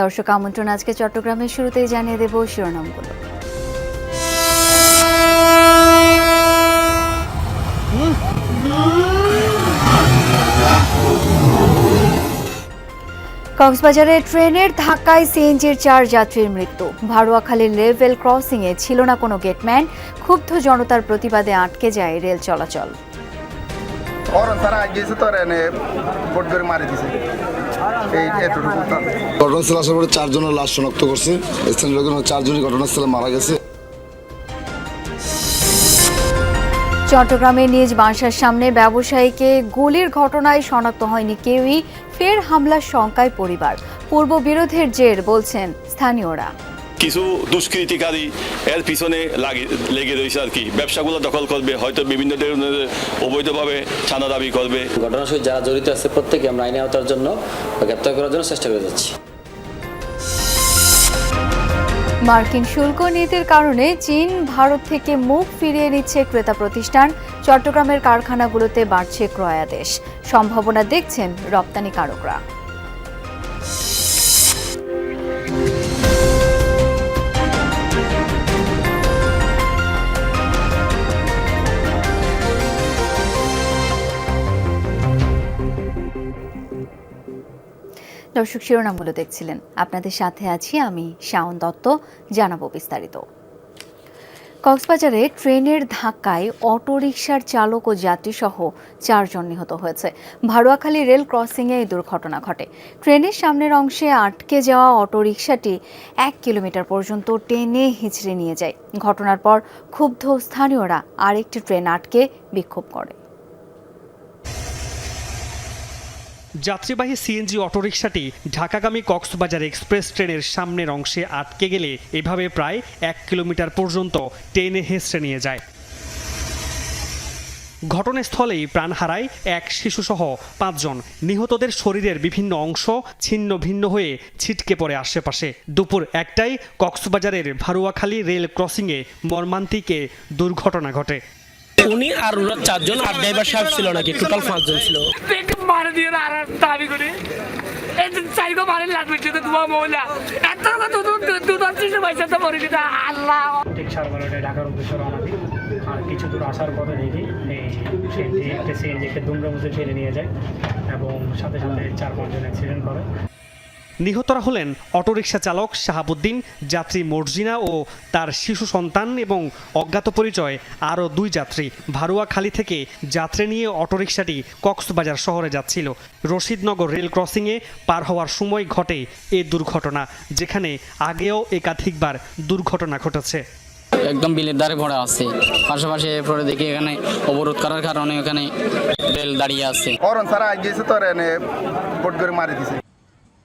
দর্শক আমন্ত্রণ আজকে চট্টগ্রামের শুরুতেই জানিয়ে দেব শিরোনামগুলো। কক্সবাজারে ট্রেনের ধাক্কায় সিএনজির চার যাত্রীর মৃত্যু। ভাড়ুয়াখালীর লেভেল ক্রসিংয়ে ছিল না কোনো গেটম্যান। ক্ষুব্ধ জনতার প্রতিবাদে আটকে যায় রেল চলাচল। অরণ তারা গিয়েছে তো এনে বোট করে মারি দিছে তার। ঘটনাস্থলে আসার পরে চারজনের লাশ শনাক্ত করছে। স্থানীয় লোকজন চারজনই ঘটনাস্থলে মারা গেছে। চট্টগ্রামে নিজ বাসার সামনে ব্যবসায়ীকে গুলির ঘটনায় শনাক্ত হয়নি কেউই। ফের হামলার শঙ্কায় পরিবার। পূর্ব বিরোধের জের বলছেন স্থানীয়রা। কিছু দুষ্কৃতিকারী এর পিছনে লাগে লেগে রয়েছে আর কি। ব্যবসাগুলো দখল করবে হয়তো বিভিন্ন ধরনের অবৈধভাবে ছানা দাবি করবে। ঘটনার সঙ্গে যারা জড়িত আছে প্রত্যেকে আমরা আইনে আওতার জন্য গ্রেপ্তার করার জন্য চেষ্টা করে যাচ্ছি। মার্কিন শুল্ক নীতির কারণে চীন ভারত থেকে মুখ ফিরিয়ে নিচ্ছে ক্রেতা প্রতিষ্ঠান। চট্টগ্রামের কারখানাগুলোতে বাড়ছে ক্রয়াদেশ। সম্ভাবনা দেখছেন রপ্তানিকারকরা দর্শক শিরোনামগুলো দেখছিলেন। আপনাদের সাথে আছি আমি শাওন দত্ত, জানাব বিস্তারিত। কক্সবাজারে ট্রেনের ধাক্কায় অটোরিকশার চালক ও যাত্রীসহ চারজন নিহত হয়েছে। ভাড়ুয়াখালী রেল ক্রসিংয়ে এই দুর্ঘটনা ঘটে। ট্রেনের সামনের অংশে আটকে যাওয়া অটোরিকশাটি এক কিলোমিটার পর্যন্ত টেনে হিচড়ে নিয়ে যায়। ঘটনার পর ক্ষুব্ধ স্থানীয়রা আরেকটি ট্রেন আটকে বিক্ষোভ করে। যাত্রীবাহী সিএনজি অটোরিকশাটি ঢাকাগামী কক্সবাজার এক্সপ্রেস ট্রেনের সামনের অংশে আটকে গেলে এভাবে প্রায় এক কিলোমিটার পর্যন্ত টেনে হেসড়ে নিয়ে যায়। ঘটনাস্থলেই প্রাণ হারায় এক শিশুসহ পাঁচজন। নিহতদের শরীরের বিভিন্ন অংশ ছিন্ন ভিন্ন হয়ে ছিটকে পড়ে আশেপাশে। দুপুর একটাই কক্সবাজারের ভারুয়াখালী রেল ক্রসিংয়ে মর্মান্তিকে দুর্ঘটনা ঘটে। উনি আর ওরা চারজন আর ড্রাইভার সাহেব ছিল নাকি? টোটাল পাঁচজন ছিল। মারে দিয়ে আর আর দাবি করে। চাইগো মারে লাগবে শুধু তোমার মহিলা এত কথা দুধ দুধ পয়সা তো মরে দিতে আল্লাহ। ঠিক বারোটায় ঢাকার উদ্দেশ্যে রওনা দিই। আর কিছু দূর আসার পথে দেখি এই একটা সিএনজিকে দুমড়ে মুচে ফেলে নিয়ে যায় এবং সাথে সাথে চার পাঁচজন অ্যাক্সিডেন্ট করে। নিহতরা হলেন অটোরিকশা চালক শাহাবুদ্দিন যাত্রী মর্জিনা ও তার শিশু সন্তান এবং অজ্ঞাত পরিচয় আরও দুই যাত্রী। ভারুয়াখালী থেকে যাত্রী নিয়ে অটোরিকশাটি কক্সবাজার শহরে যাচ্ছিল। রশিদনগর রেল ক্রসিংয়ে পার হওয়ার সময় ঘটে এ দুর্ঘটনা যেখানে আগেও একাধিকবার দুর্ঘটনা ঘটেছে। একদম বিলের ধারে পড়ে আছে। পাশাপাশি এরপরে দেখি এখানে অবরোধ করার কারণে এখানে রেল দাঁড়িয়ে আছে। অরণ তারা গিয়েছে তো এনে বোট করে মারি দিছে।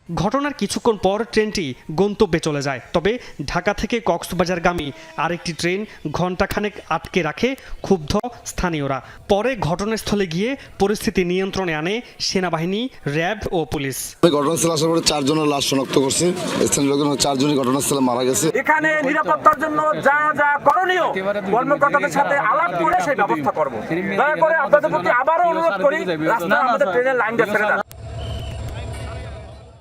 ঘটনার কিছুক্ষণ পর ট্রেনটি গন্তব্যে চলে যায়। তবে ঢাকা থেকে কক্সবাজারগামী আরেকটি ট্রেন ঘণ্টাখানেক আটকে রাখে ক্ষুব্ধ স্থানীয়রা। পরে ঘটনাস্থলে গিয়ে পরিস্থিতি নিয়ন্ত্রণে আনে সেনাবাহিনী র্যাব ও পুলিশ। ঘটনাস্থলে আসার পরে চারজনের লাশ শনাক্ত করছে। স্থানীয় লোকজন চারজনই ঘটনাস্থলে মারা গেছে। এখানে নিরাপত্তার জন্য যা যা করণীয় কর্মকর্তাদের সাথে আলাপ করে সেই ব্যবস্থা করব। দয়া করে আপনাদের প্রতি আবারও অনুরোধ করি রাস্তায় আমাদের ট্রেনের লাইনটা ছেড়ে দেন।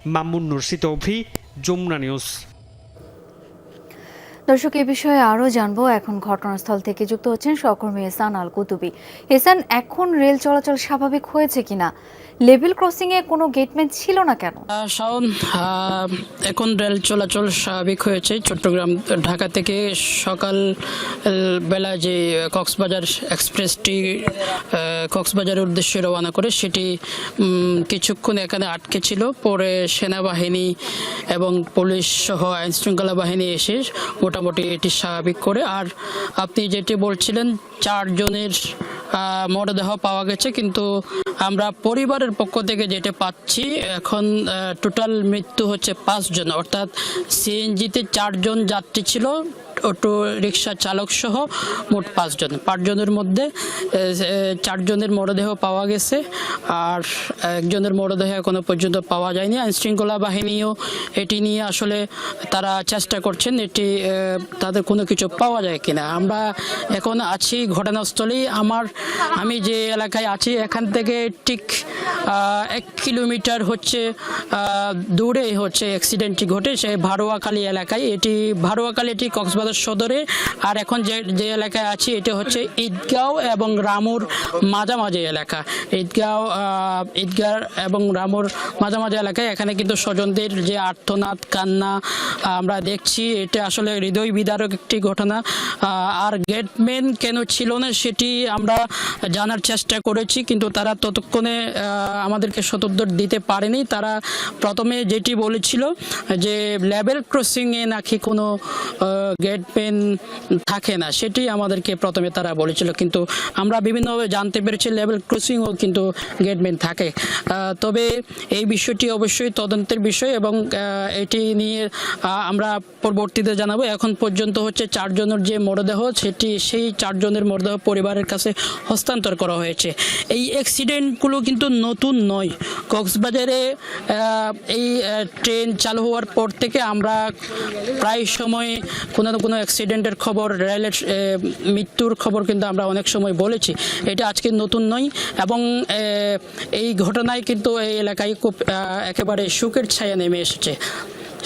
Mamun Nursi তৌফি Jamuna news. দর্শক, এ বিষয়ে আরও জানব। এখন ঘটনাস্থল থেকে যুক্ত হচ্ছেন সহকর্মী এসান আল কুতুবি এসান এখন রেল চলাচল স্বাভাবিক হয়েছে কিনা? লেভেল ক্রসিং এ কোনো গেটম্যান ছিল না কেন? শাওন এখন রেল চলাচল স্বাভাবিক হয়েছে। চট্টগ্রাম, ঢাকা থেকে সকাল বেলা যে কক্সবাজার এক্সপ্রেসটি কক্সবাজারের উদ্দেশ্যে রওনা করে, সেটি কিছুক্ষণ এখানে আটকে ছিল। পরে সেনাবাহিনী এবং পুলিশ সহ আইন শৃঙ্খলা বাহিনী এসে মোটামুটি এটি স্বাভাবিক করে। আর আপনি যেটি বলছিলেন চারজনের মরদেহ পাওয়া গেছে, কিন্তু আমরা পরিবারের পক্ষ থেকে যেটা পাচ্ছি, এখন টোটাল মৃত্যু হচ্ছে পাঁচজন, অর্থাৎ সিএনজিতে চারজন যাত্রী ছিল, অটো রিক্সা চালক সহ মোট পাঁচজন। পাঁচজনের মধ্যে চারজনের মরদেহ পাওয়া গেছে, আর একজনের মরদেহ এখনও পর্যন্ত পাওয়া যায়নি। আইন শৃঙ্খলা বাহিনীও এটি নিয়ে আসলে তারা চেষ্টা করছেন, এটি তাদের কোনো কিছু পাওয়া যায় কিনা। আমরা এখন আছি ঘটনাস্থলে আমার, আমি যে এলাকায় আছি, এখান থেকে ঠিক এক কিলোমিটার হচ্ছে দূরে হচ্ছে অ্যাক্সিডেন্টটি ঘটে, সে ভারোয়াখালী এলাকায়। এটি ভারোয়াখালী এটি কক্সবাজার সদরে, আর এখন যে যে এলাকায় আছি, এটা হচ্ছে ঈদগাঁও এবং রামুর মাঝামাঝি এলাকা। ঈদগাঁও ঈদগাঁও এবং রামুর মাঝামাঝি এলাকায়, এখানে কিন্তু স্বজনদের যে আর্তনাদ, কান্না, আমরা দেখছি, এটা আসলে হৃদয় বিদারক একটি ঘটনা। আর গেটম্যান কেন ছিল না সেটি আমরা জানার চেষ্টা করেছি, কিন্তু তারা ততক্ষণে আমাদেরকে সতর্ক দিতে পারেনি। তারা প্রথমে যেটি বলেছিল যে লেভেল ক্রসিংয়ে নাকি কোনো গেটম্যান থাকে না, সেটি আমাদেরকে প্রথমে তারা বলেছিল। কিন্তু আমরা বিভিন্নভাবে জানতে পেরেছি লেভেল ক্রসিংও কিন্তু গেটম্যান থাকে। তবে এই বিষয়টি অবশ্যই তদন্তের বিষয় এবং এটি নিয়ে আমরা পরবর্তীতে জানাব। এখন পর্যন্ত হচ্ছে চারজনের যে মরদেহ, সেটি, সেই চারজনের মরদেহ পরিবারের কাছে হস্তান্তর করা হয়েছে। এই অ্যাক্সিডেন্টগুলো কিন্তু নতুন নয়। কক্সবাজারে এই ট্রেন চালু হওয়ার পর থেকে আমরা প্রায় সময় কোনো না কোনো অ্যাক্সিডেন্টের খবর রেলের মৃত্যুর খবর কিন্তু আমরা অনেক সময় বলেছি। এটা আজকে নতুন নয় এবং এই ঘটনায় কিন্তু এই এলাকায় খুব একেবারে সুখের ছায়া নেমে এসেছে।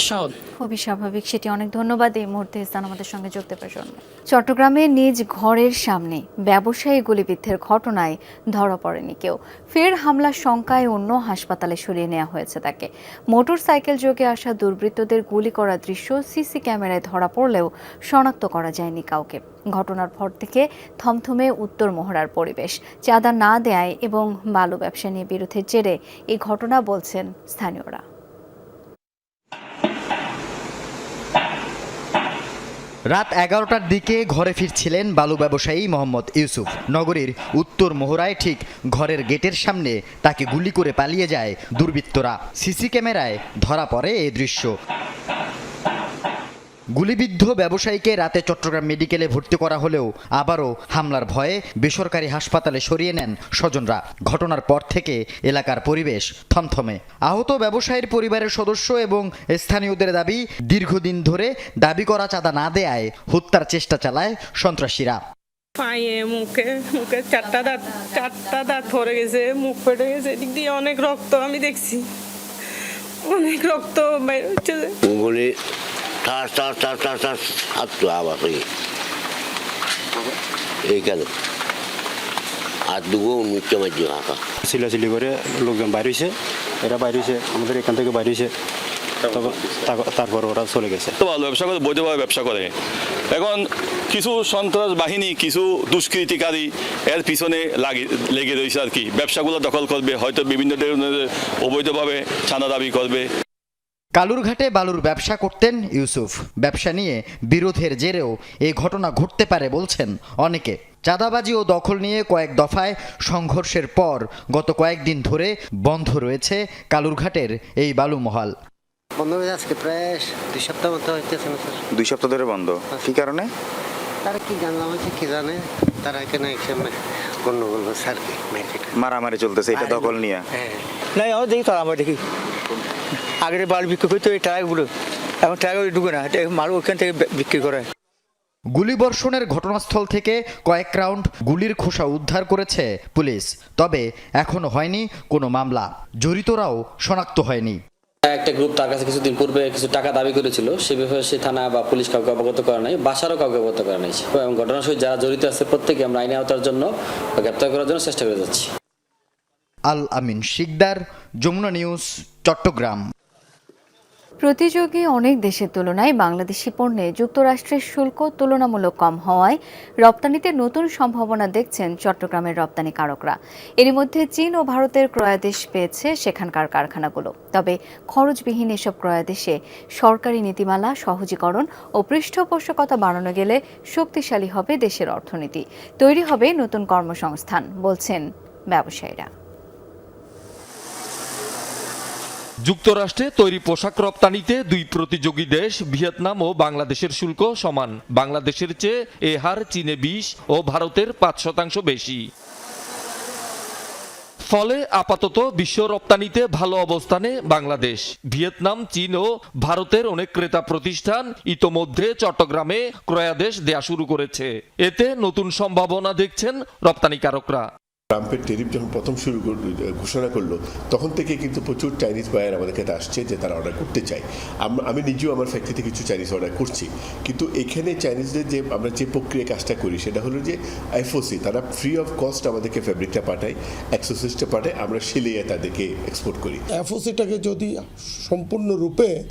শাওন খুবই স্বাভাবিক, সেটি অনেক ধন্যবাদ এই মুহূর্তে স্থান আমাদের সঙ্গে যোগ দেওয়ার জন্য। চট্টগ্রামে নিজ ঘরের সামনে ব্যবসায়ী গুলিবিদ্ধের ঘটনায় ধরা পড়েনি কেউ। ফের হামলার শঙ্কায় অন্য হাসপাতালে সরিয়ে নেওয়া হয়েছে তাকে। মোটর সাইকেল যোগে আসা দুর্বৃত্তদের গুলি করা দৃশ্য সিসি ক্যামেরায় ধরা পড়লেও শনাক্ত করা যায়নি কাউকে। ঘটনার পর থেকে থমথমে উত্তর মোহরার পরিবেশ। চাঁদা না দেয় এবং বালু ব্যবসা নিয়ে বিরোধের জেরে এই ঘটনা বলছেন স্থানীয়রা। রাত এগারোটার দিকে ঘরে ফিরছিলেন বালু ব্যবসায়ী মোহাম্মদ ইউসুফ। নগরীর উত্তর মোহরায় ঠিক ঘরের গেটের সামনে তাকে গুলি করে পালিয়ে যায় দুর্বৃত্তরা। সিসি ক্যামেরায় ধরা পড়ে এই দৃশ্য। গুলিবিদ্ধ ব্যবসায়ীকে রাতে চট্টগ্রাম মেডিকেলে ভর্তি করা হলেও আবারও হামলার ভয়ে বেসরকারি হাসপাতালে সরিয়ে নেন স্বজনরা। ঘটনার পর থেকে এলাকার পরিবেশ থমথমে। আহত ব্যবসায়ীর পরিবারের সদস্য এবং স্থানীয়দের দাবি দীর্ঘদিন ধরে দাবি করা চাঁদা না দেয়ায় হত্যার চেষ্টা চালায় সন্ত্রাসীরা। পায়ে মুখে মুখে চারটা দাঁত চারটা দাঁত গেছে মুখ ফেটে গেছে এদিক দিয়ে অনেক রক্ত আমি দেখছি। অনেক রক্ত বের হচ্ছে। ঠাস ঠাস ঠাস ঠাস ঠাস হাঁটতো আবার ওই এইখানে আর দুগো উন্মুক্ত মাঝে হাঁকা চিলাচিলি করে লোকজন বাইর হয়েছে এরা বাইর হয়েছে আমাদের এখান থেকে বাইর হয়েছে তারপর ওরা চলে গেছে তো ভালো ব্যবসা করে বৈধভাবে ব্যবসা করে এখন কিছু সন্ত্রাস বাহিনী কিছু দুষ্কৃতিকারী এর পিছনে লাগে লেগে রয়েছে আর কি ব্যবসাগুলো দখল করবে হয়তো বিভিন্ন ধরনের অবৈধভাবে চাঁদা দাবি করবে কালুরঘাটে বালুর ব্যবসা করতেন ইউসুফ। ব্যবসা নিয়ে বিরোধের জেরেও এই ঘটনা ঘটতে পারে বলছেন অনেকে। চাঁদাবাজি ও দখল নিয়ে কয়েক দফায় সংঘর্ষের পর গত কয়েকদিন ধরে বন্ধ রয়েছে কালুরঘাটের এই বালু মহাল। বন্ধ হয়ে আজকে প্রায় দুই সপ্তাহ মতো হইতেছে না স্যার। দুই সপ্তাহ ধরে বন্ধ। কি কারণে? তারা কি জানলাম হচ্ছে কি জানে। তারা এখানে এসে গন্ডগোল স্যার কি মার্কেট মারামারি চলতেছে এটা দখল নিয়ে। হ্যাঁ। নাই আমার দেখি তো আমার দেখি। আগের বাল বিক্রি করতো এই ট্রাকগুলো এখন ট্রাক ঢুকে না মাল ওখান থেকে বিক্রি করে গুলিবর্ষণের ঘটনাস্থল থেকে কয়েক রাউন্ড গুলির খোসা উদ্ধার করেছে পুলিশ তবে এখনও হয়নি কোনো মামলা। জড়িতরাও শনাক্ত হয়নি। একটা গ্রুপ তার কাছে কিছুদিন পূর্বে কিছু টাকা দাবি করেছিল সে বিষয়ে সে থানা বা পুলিশ কাউকে অবগত করা নাই বাসারও কাউকে অবগত করা নাই। এবং ঘটনার সঙ্গে যারা জড়িত আছে প্রত্যেকে আমরা আইনে আওতার জন্য বা গ্রেপ্তার করার জন্য চেষ্টা করে যাচ্ছি। আল আমিন শিকদার যমুনা নিউজ, চট্টগ্রাম। প্রতিযোগী অনেক দেশের তুলনায় বাংলাদেশি পণ্যে যুক্তরাষ্ট্রের শুল্ক তুলনামূলক কম হওয়ায় রপ্তানিতে নতুন সম্ভাবনা দেখছেন চট্টগ্রামের রপ্তানিকারকরা এরই মধ্যে চীন ও ভারতের ক্রয়াদেশ পেয়েছে সেখানকার কারখানাগুলো। তবে খরচবিহীন এসব ক্রয়াদেশে সরকারি নীতিমালা, সহজীকরণ ও পৃষ্ঠপোষকতা বাড়ানো গেলে শক্তিশালী হবে দেশের অর্থনীতি। তৈরি হবে নতুন কর্মসংস্থান, বলছেন ব্যবসায়ীরা। যুক্তরাষ্ট্রে তৈরি পোশাক রপ্তানিতে দুই প্রতিযোগী দেশ, ভিয়েতনাম ও বাংলাদেশের শুল্ক সমান। বাংলাদেশের চেয়ে এ হার চীনে বিশ ও ভারতের পাঁচ শতাংশ বেশি। ফলে আপাতত বিশ্ব রপ্তানিতে ভালো অবস্থানে বাংলাদেশ। ভিয়েতনাম, চীন ও ভারতের অনেক ক্রেতা প্রতিষ্ঠান ইতোমধ্যে চট্টগ্রামে ক্রয়াদেশ দেয়া শুরু করেছে। এতে নতুন সম্ভাবনা দেখছেন রপ্তানিকারকরা। ট্রাম্পের টেরিফ যখন প্রথম শুরু ঘোষণা করল, তখন থেকে কিন্তু প্রচুর চাইনিজ বায়ার আমাদের কাছে আসছে যে তারা অর্ডার করতে চায়। আম- নিজেও আমার ফ্যাক্টরিতে কিছু চাইনিজ অর্ডার করছি। কিন্তু এখানে চাইনিজদের যে আমরা যে প্রক্রিয়া কাজটা করি, সেটা হলো যে এফওসি তারা ফ্রি অফ কস্ট আমাদেরকে ফ্যাব্রিকটা পাঠায় এক্সোসিসটা পাঠায়, আমরা সেলিয়ে তাদেরকে এক্সপোর্ট করি। এফওসিটাকে যদি সম্পূর্ণরূপে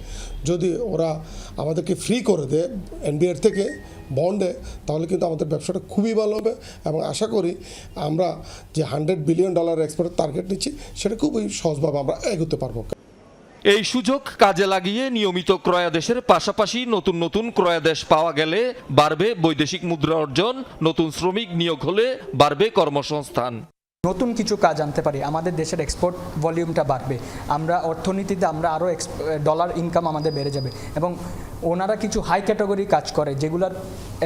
যদি ওরা আমাদেরকে ফ্রি করে দেয় এনবিআর থেকে বন্ডে তাহলে কিন্তু আমাদের ব্যবসাটা খুবই ভালো হবে। এবং আশা করি আমরা যে হান্ড্রেড বিলিয়ন ডলার এক্সপোর্টের টার্গেট নিচ্ছি সেটা খুবই সহজভাবে আমরা এগোতে পারব। এই সুযোগ কাজে লাগিয়ে নিয়মিত ক্রয়াদেশের পাশাপাশি নতুন নতুন ক্রয়াদেশ পাওয়া গেলে বাড়বে বৈদেশিক মুদ্রা অর্জন নতুন শ্রমিক নিয়োগ হলে বাড়বে কর্মসংস্থান। নতুন কিছু কাজ আনতে পারি আমাদের দেশের এক্সপোর্ট ভলিউমটা বাড়বে। আমরা অর্থনীতিতে আমরা আরও ডলার ইনকাম আমাদের বেড়ে যাবে। এবং ওনারা কিছু হাই ক্যাটাগরি কাজ করে যেগুলোর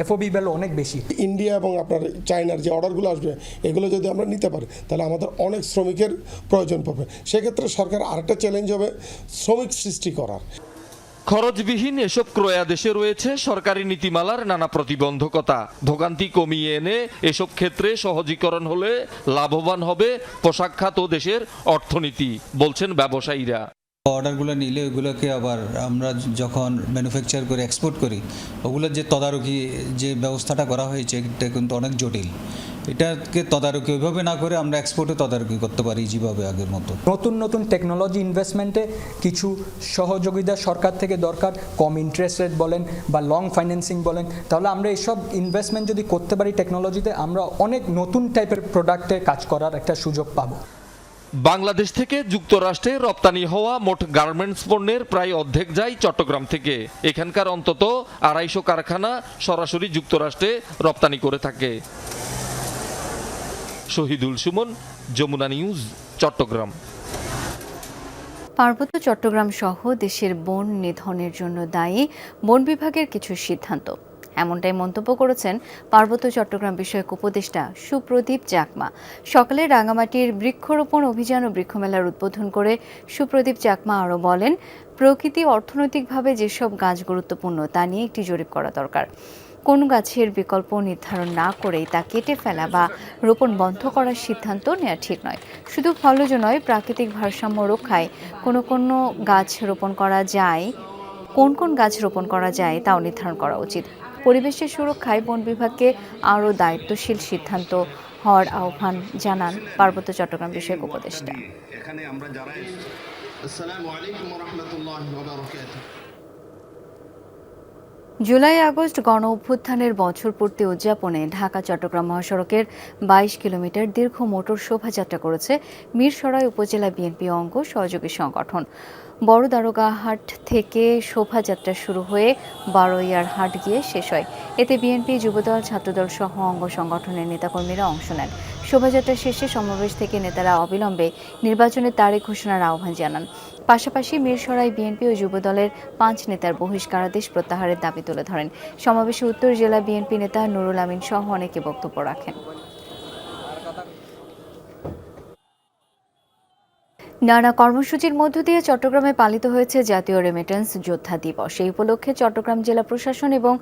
এফওবি ভ্যালু অনেক বেশি। ইন্ডিয়া এবং আপনার চায়নার যে অর্ডারগুলো আসবে এগুলো যদি আমরা নিতে পারি তাহলে আমাদের অনেক শ্রমিকের প্রয়োজন পড়বে। সেক্ষেত্রে সরকার আরেকটা চ্যালেঞ্জ হবে শ্রমিক সৃষ্টি করার। খরচবিহীন এসব ক্রয়াদেশে রয়েছে সরকারি নীতিমালার নানা প্রতিবন্ধকতা। ভোগান্তি কমিয়ে এনে এসব ক্ষেত্রে সহজীকরণ হলে লাভবান হবে পোশাক খাত ও দেশের অর্থনীতি বলছেন ব্যবসায়ীরা। অর্ডারগুলো নিলে ওগুলোকে আবার আমরা যখন ম্যানুফ্যাকচার করে এক্সপোর্ট করি, ওগুলোর যে তদারকি যে ব্যবস্থাটা করা হয়েছে, এটা কিন্তু অনেক জটিল। এটাকে তদারকি ওইভাবে না করে আমরা এক্সপোর্টে তদারকি করতে পারি যেভাবে আগের মতো। নতুন নতুন টেকনোলজি ইনভেস্টমেন্টে কিছু সহযোগিতা সরকার থেকে দরকার, কম ইন্টারেস্ট রেট বলেন বা লং ফাইন্যান্সিং বলেন। তাহলে আমরা এইসব ইনভেস্টমেন্ট যদি করতে পারি টেকনোলজিতে আমরা অনেক নতুন টাইপের প্রোডাক্টে কাজ করার একটা সুযোগ পাবো। বাংলাদেশ থেকে যুক্তরাষ্ট্রে রপ্তানি হওয়া মোট গার্মেন্টস পণ্যের প্রায় অর্ধেক যায় চট্টগ্রাম থেকে। এখানকার অন্তত আড়াইশো কারখানা সরাসরি যুক্তরাষ্ট্রে রপ্তানি করে থাকে। শহীদুল সুমন, যমুনা নিউজ, চট্টগ্রাম। পার্বত্য চট্টগ্রাম সহ দেশের বন নিধনের জন্য দায়ী বন বিভাগের কিছু সিদ্ধান্ত। এমনটাই মন্তব্য করেছেন পার্বত্য চট্টগ্রাম বিষয়ক উপদেষ্টা সুপ্রদীপ চাকমা। সকালে রাঙামাটির বৃক্ষরোপণ অভিযান ও বৃক্ষমেলার উদ্বোধন করে সুপ্রদীপ চাকমা আরও বলেন, প্রকৃতি অর্থনৈতিকভাবে যেসব গাছ গুরুত্বপূর্ণ তা নিয়ে একটি জরিপ করা দরকার। কোন গাছের বিকল্প নির্ধারণ না করেই তা কেটে ফেলা বা রোপণ বন্ধ করার সিদ্ধান্ত নেওয়া ঠিক নয়। শুধু ফলজ নয়, প্রাকৃতিক ভারসাম্য রক্ষায় কোনো কোনো গাছ রোপণ করা যায়, কোন কোন গাছ রোপণ করা যায় তাও নির্ধারণ করা উচিত। পরিবেশের সুরক্ষায় বন বিভাগকে আরও দায়িত্বশীল সিদ্ধান্ত হওয়ার আহ্বান জানান পার্বত্য চট্টগ্রাম বিষয়ক উপদেষ্টা। আসসালামু আলাইকুম জুলাই আগস্ট গণ অভ্যুত্থানের বছর পূর্তি উদযাপনে ঢাকা, চট্টগ্রাম মহাসড়কের বাইশ কিলোমিটার দীর্ঘ মোটর শোভাযাত্রা করেছে মিরসরাই উপজেলা বিএনপি অঙ্গ সহযোগী সংগঠন। বড় দারোগাহাট থেকে শোভাযাত্রা শুরু হয়ে বারোইয়ার হাট গিয়ে শেষ হয়। এতে বিএনপি, যুবদল, ছাত্রদল সহ অঙ্গ সংগঠনের নেতাকর্মীরা অংশ নেন। শোভাযাত্রা শেষে সমাবেশ থেকে নেতারা অবিলম্বে নির্বাচনের তারিখ ঘোষণার আহ্বান জানান। পাশাপাশি মিরসরাই বিএনপি ও যুব দলের পাঁচ নেতার বহিষ্কারাদেশ প্রত্যাহারের দাবি তুলে ধরেন। সমাবেশে উত্তর জেলা বিএনপি নেতা নুরুল আমিন সহ অনেকে বক্তব্য রাখেন। নানা কর্মসূচির মধ্য দিয়ে চট্টগ্রামে পালিত হয়েছে জাতীয় রেমিটেন্স যোদ্ধা দিবস। এই উপলক্ষে চট্টগ্রাম জেলা প্রশাসন এবং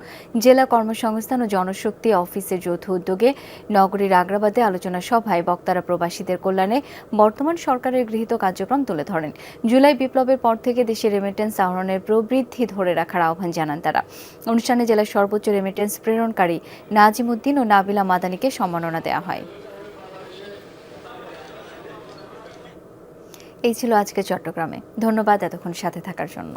জেলা কর্মসংস্থান ও জনশক্তি অফিসের যৌথ উদ্যোগে নগরীর আগ্রাবাদে আলোচনা সভায় বক্তারা প্রবাসীদের কল্যাণে বর্তমান সরকারের গৃহীত কার্যক্রম তুলে ধরেন। জুলাই বিপ্লবের পর থেকে দেশে রেমিটেন্স আহরণের প্রবৃদ্ধি ধরে রাখার আহ্বান জানান তারা। অনুষ্ঠানে জেলার সর্বোচ্চ রেমিটেন্স প্রেরণকারী নাজিম উদ্দিন ও নাবিলা মাদানিকে সম্মাননা দেওয়া হয়। এই ছিল আজকে চট্টগ্রামে। ধন্যবাদ এতক্ষণ সাথে থাকার জন্য।